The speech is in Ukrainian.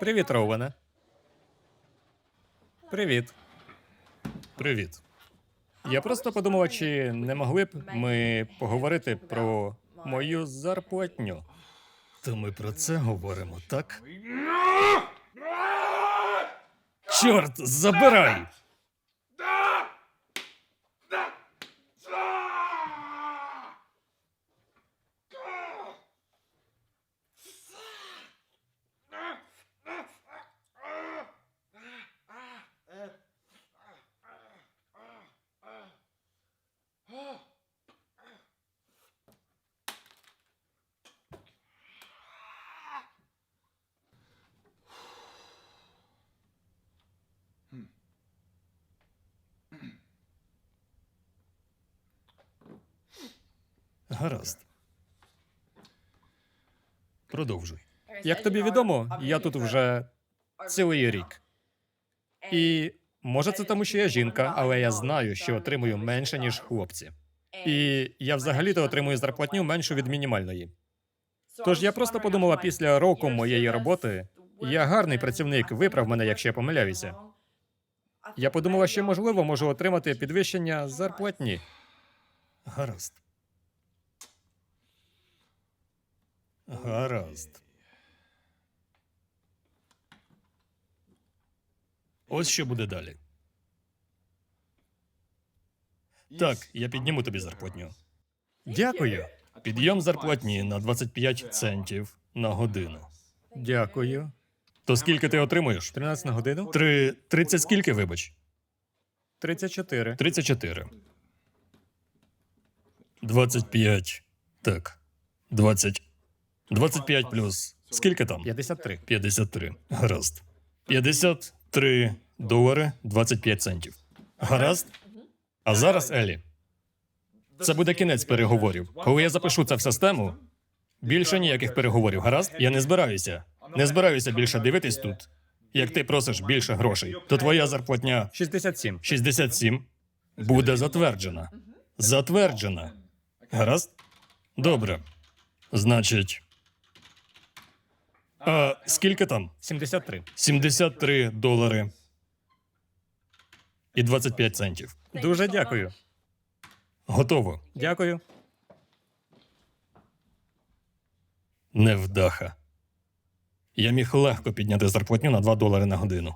Привіт, Роуене. Привіт. Привіт. Я просто подумав, чи не могли б ми поговорити про мою зарплатню. То ми про це говоримо, так? Чорт, забирай! Гаразд. Продовжуй. Як тобі відомо, я тут вже цілий рік. І може це тому, що я жінка, але я знаю, що отримую менше, ніж хлопці. І я взагалі-то отримую зарплатню меншу від мінімальної. Тож я просто подумала після року моєї роботи, я гарний працівник, виправ мене, якщо я помиляюся. Я подумала, що можливо можу отримати підвищення зарплатні. Гаразд. Гаразд. Ось що буде далі. Так, я підніму тобі зарплатню. Дякую. Підйом зарплатні на 25 центів на годину. Дякую. То скільки ти отримуєш? 13 на годину? Три... 30 скільки, вибач? 34. 34. 25. Так. 20. 25 плюс. Скільки там? 53. 53. Гаразд. 53 долари 25 центів. Гаразд? А зараз, Елі. Це буде кінець переговорів. Коли я запишу це в систему, більше ніяких переговорів. Гаразд? Я не збираюся. Не збираюся більше дивитись тут. Як ти просиш більше грошей, то твоя зарплатня 67. 67 буде затверджена. Затверджена. Гаразд? Добре. Значить. А скільки там? 73. 73 долари і 25 центів. Дуже дякую. Готово. Дякую. Невдаха. Я міг легко підняти зарплатню на 2 долари на годину.